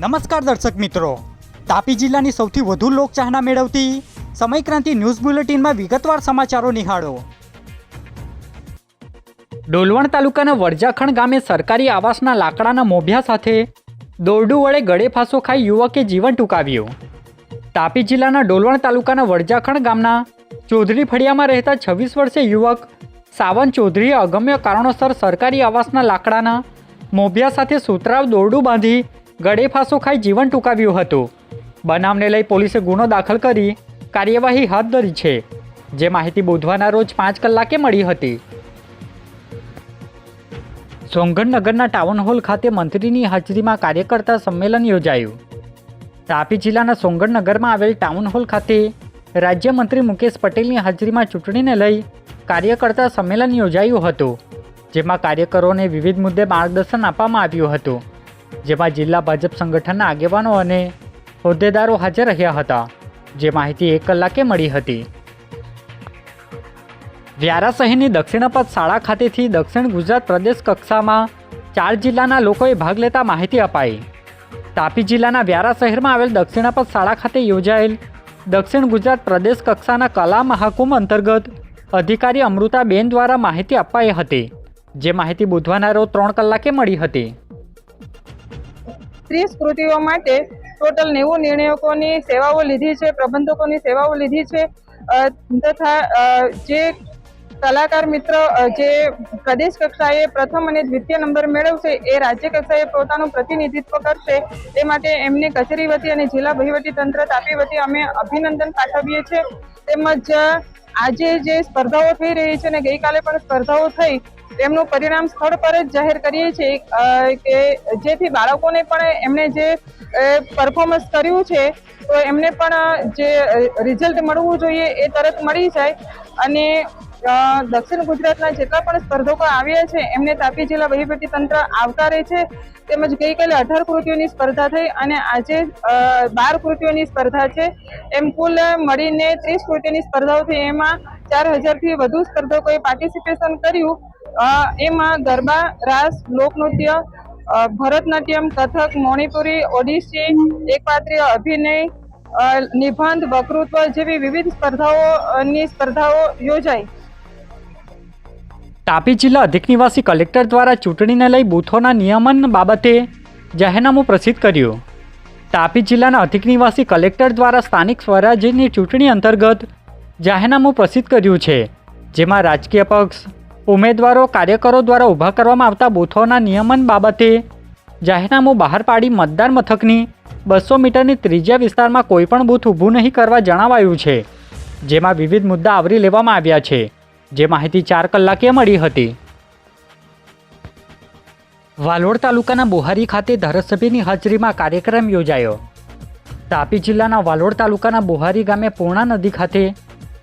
નમસ્કાર દર્શક મિત્રો. તાપી જિલ્લાની સૌથી વધુ લોકચાહના મેળવતી સમયક્રાંતિ ન્યૂઝ બુલેટિનમાં વિગતવાર સમાચારો નિહાળો. ડોલવણ તાલુકાના વરજાખણ ગામે સરકારી આવાસના લાકડાના મોભ્યા સાથે દોરડું વડે ગળે ફાંસો ખાઈ યુવકે જીવન ટૂંકાવ્યું. તાપી જિલ્લાના ડોલવણ તાલુકાના વરજાખણ ગામના ચૌધરી ફળિયામાં રહેતા છવ્વીસ વર્ષે યુવક સાવન ચૌધરીએ અગમ્ય કારણોસર સરકારી આવાસના લાકડાના મોભિયા સાથે સુતરાવ દોરડું બાંધી ગળે ફાંસો ખાઈ જીવન ટૂંકાવ્યું હતું. બનાવને લઈ પોલીસે ગુનો દાખલ કરી કાર્યવાહી હાથ ધરી છે. જે માહિતી બુધવારના રોજ પાંચ કલાકે મળી હતી. સોંગઢનગરના ટાઉન હોલ ખાતે મંત્રીની હાજરીમાં કાર્યકર્તા સંમેલન યોજાયું. તાપી જિલ્લાના સોંગઢનગરમાં આવેલ ટાઉન હોલ ખાતે રાજ્યમંત્રી મુકેશ પટેલની હાજરીમાં ચૂંટણીને લઈ કાર્યકર્તા સંમેલન યોજાયું હતું, જેમાં કાર્યકરોને વિવિધ મુદ્દે માર્ગદર્શન આપવામાં આવ્યું હતું. જેમાં જિલ્લા ભાજપ સંગઠનના આગેવાનો અને હોદ્દેદારો હાજર રહ્યા હતા, જે માહિતી એક કલાકે મળી હતી. વ્યારા શહેરની દક્ષિણાપથ શાળા ખાતેથી દક્ષિણ ગુજરાત પ્રદેશ કક્ષામાં ચાર જિલ્લાના લોકોએ ભાગ લેતા માહિતી અપાઈ. તાપી જિલ્લાના વ્યારા શહેરમાં આવેલ દક્ષિણાપથ શાળા ખાતે યોજાયેલ દક્ષિણ ગુજરાત પ્રદેશ કક્ષાના કલા મહાકુંભ અંતર્ગત અધિકારી અમૃતાબેન દ્વારા માહિતી અપાઈ હતી, જે માહિતી બુધવારના રોજ ત્રણ કલાકે મળી હતી. ત્રીસ કૃતિઓ માટે ટોટલ નેવું નિર્ણયકોની સેવાઓ લીધી છે, પ્રબંધકોની સેવાઓ લીધી છે તથા જે કલાકાર મિત્ર જે પ્રદેશ કક્ષાએ પ્રથમ અને દ્વિતીય નંબર મેળવશે, એ રાજ્ય કક્ષાએ પોતાનું પ્રતિનિધિત્વ કરશે. તે માટે એમને કચેરી વતી અને જિલ્લા વહીવટી તંત્ર તાપી વતી અમે અભિનંદન પાઠવીએ છીએ. તેમજ આજે જે સ્પર્ધાઓ થઈ રહી છે અને ગઈકાલે પણ સ્પર્ધાઓ થઈ તેમનું પરિણામ સ્થળ પર જ જાહેર કરીએ છીએ કે જેથી બાળકોને પણ એમણે જે પરફોર્મન્સ કર્યું છે, તો એમને પણ જે રિઝલ્ટ મળવું જોઈએ એ તરત મળી જાય. અને દક્ષિણ ગુજરાતના જેટલા પણ સ્પર્ધકો આવ્યા છે, એમને તાપી જિલ્લા વહીવટી તંત્ર આવકારે છે, તેમજ ગઈકાલે અઢાર કૃતિઓની સ્પર્ધા થઈ અને આજે બાર કૃતિઓની સ્પર્ધા છે. એમ કુલ મળીને ત્રીસ કૃતિઓની સ્પર્ધાઓ થઈ એમાં ચાર હજારથી વધુ સ્પર્ધકોએ પાર્ટિસિપેશન કર્યું. એમાં ગરબા, રાસ, લોકનૃત્ય ભરતનાટ્યમ, કથક, મણિપુરી ઓડિસી એકપાત્રીય અભિનય નિબંધ વકૃત્વ જેવી વિવિધ સ્પર્ધાઓની સ્પર્ધાઓ યોજાઈ. તાપી જિલ્લા અધિક નિવાસી કલેક્ટર દ્વારા ચૂંટણીને લઈ બૂથોના નિયમન બાબતે જાહેરનામું પ્રસિદ્ધ કર્યું. તાપી જિલ્લાના અધિક નિવાસી કલેક્ટર દ્વારા સ્થાનિક સ્વરાજ્યની ચૂંટણી અંતર્ગત જાહેરનામું પ્રસિદ્ધ કર્યું છે, જેમાં રાજકીય પક્ષ ઉમેદવારો કાર્યકરો દ્વારા ઊભા કરવામાં આવતા બૂથોના નિયમન બાબતે જાહેરનામું બહાર પાડી મતદાર મથકની બસો મીટરની ત્રિજ્યા વિસ્તારમાં કોઈપણ બૂથ ઊભું નહીં કરવા જણાવાયું છે. જેમાં વિવિધ મુદ્દા આવરી લેવામાં આવ્યા છે. જે માહિતી ચાર કલાકે મળી હતી. વાલોડ તાલુકાના બુહારી ખાતે ધારાસભ્યની હાજરીમાં કાર્યક્રમ યોજાયો. તાપી જિલ્લાના વાલોડ તાલુકાના બુહારી ગામે પૂર્ણા નદી ખાતે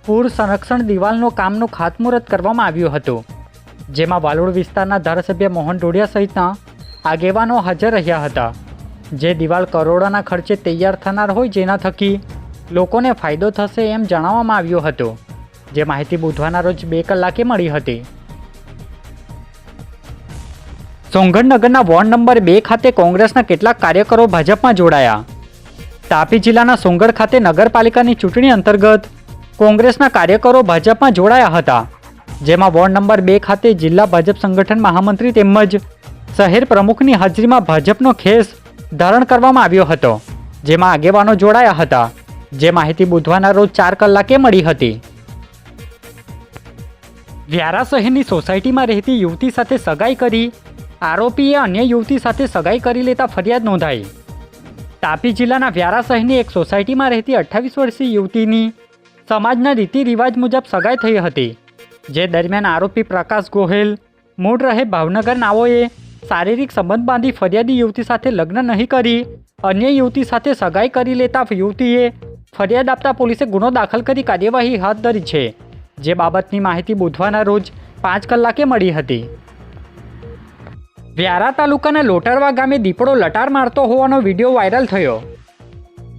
પૂર સંરક્ષણ દિવાલનો કામનું ખાતમુહૂર્ત કરવામાં આવ્યું હતું. જેમાં વાલોડ વિસ્તારના ધારાસભ્ય મોહન ડોડિયા સહિતના આગેવાનો હાજર રહ્યા હતા. જે દિવાલ કરોડોના ખર્ચે તૈયાર થનાર હોય જેના થકી લોકોને ફાયદો થશે એમ જણાવવામાં આવ્યું હતું. જે માહિતી બુધવારના રોજ બે કલાકે મળી હતી. સોંગઢનગરના વોર્ડ નંબર બે ખાતે કોંગ્રેસના કેટલાક કાર્યકરો ભાજપમાં જોડાયા. તાપી જિલ્લાના સોંગઢ ખાતે નગરપાલિકાની ચૂંટણી અંતર્ગત કોંગ્રેસના કાર્યકરો ભાજપમાં જોડાયા હતા. જેમાં વોર્ડ નંબર બે ખાતે જિલ્લા ભાજપ સંગઠન મહામંત્રી તેમજ શહેર પ્રમુખની હાજરીમાં ભાજપનો ખેસ ધારણ કરવામાં આવ્યો હતો, જેમાં આગેવાનો જોડાયા હતા. જે માહિતી બુધવારના રોજ ચાર કલાકે મળી હતી. વ્યારા શહેરની સોસાયટીમાં રહેતી યુવતી સાથે સગાઈ કરી, આરોપીએ અન્ય યુવતી સાથે સગાઈ કરી લેતા ફરિયાદ નોંધાઈ. તાપી જિલ્લાના વ્યારા શહેરની એક સોસાયટીમાં રહેતી અઠ્ઠાવીસ વર્ષીય યુવતીની સમાજના રીતિ રિવાજ મુજબ સગાઈ થઈ હતી. જે દરમિયાન આરોપી પ્રકાશ ગોહેલ, મૂળ રહે ભાવનગર નાઓએ શારીરિક સંબંધ બાંધી ફરિયાદી યુવતી સાથે લગ્ન નહીં કરી, અન્ય યુવતી સાથે સગાઈ કરી લેતા યુવતીએ ફરિયાદ આપતા પોલીસે ગુનો દાખલ કરી કાર્યવાહી હાથ ધરી છે. જે બાબતની માહિતી બુધવારના રોજ પાંચ કલાકે મળી હતી. વ્યારા તાલુકાના લોટરવા ગામે દીપડો લટાર મારતો હોવાનો વીડિયો વાયરલ થયો.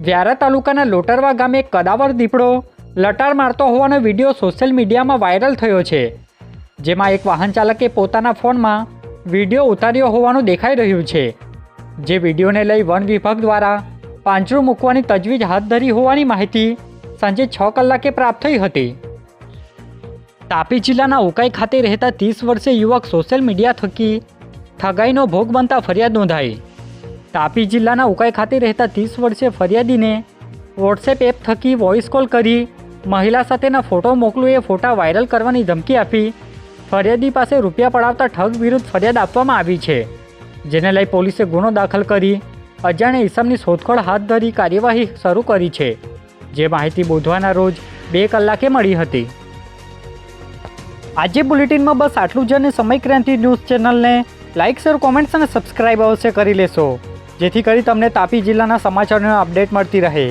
વ્યારા તાલુકાના લોટરવા ગામે કદાવર દીપડો લટાર મારતો હોવાનો વીડિયો સોશિયલ મીડિયામાં વાયરલ થયો છે. જેમાં એક વાહન ચાલકે પોતાના ફોનમાં વીડિયો ઉતાર્યો હોવાનું દેખાઈ રહ્યું છે. જે વિડીયોને લઈ વન વિભાગ દ્વારા પાંજરું મૂકવાની તજવીજ હાથ ધરી હોવાની માહિતી સાંજે છ કલાકે પ્રાપ્ત થઈ હતી. તાપી જિલ્લાના ઉકાઈ ખાતે રહેતા ત્રીસ વર્ષે યુવક સોશિયલ મીડિયા થકી ઠગાઈનો ભોગ બનતા ફરિયાદ નોંધાઈ. તાપી જિલ્લાના ઉકાઈ ખાતે રહેતા ત્રીસ વર્ષે ફરિયાદીને વોટ્સએપ એપ થકી વોઇસ કોલ કરી મહિલા સાથેના ફોટો મોકલું એ ફોટા વાયરલ કરવાની ધમકી આપી. ફરિયાદી પાસે રૂપિયા પડાવતા ઠગ વિરુદ્ધ ફરિયાદ આપવામાં આવી છે, જેને લઈ પોલીસે ગુનો દાખલ કરી, અજાણ્યા ઇસમની શોધખોળ હાથ ધરી કાર્યવાહી શરૂ કરી છે, જે માહિતી બુધવારના રોજ બે કલાકે મળી હતી. આજે બુલેટિનમાં બસ આટલું જ અને સમય ક્રાંતિ ન્યૂઝ ચેનલને લાઇક, શેર, કોમેન્ટ્સ અને સબસ્ક્રાઇબ અવશ્ય કરી લેશો, જેથી કરી તમને તાપી જિલ્લાના સમાચારોની અપડેટ મળતી રહે.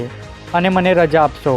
અને મને રજા આપશો.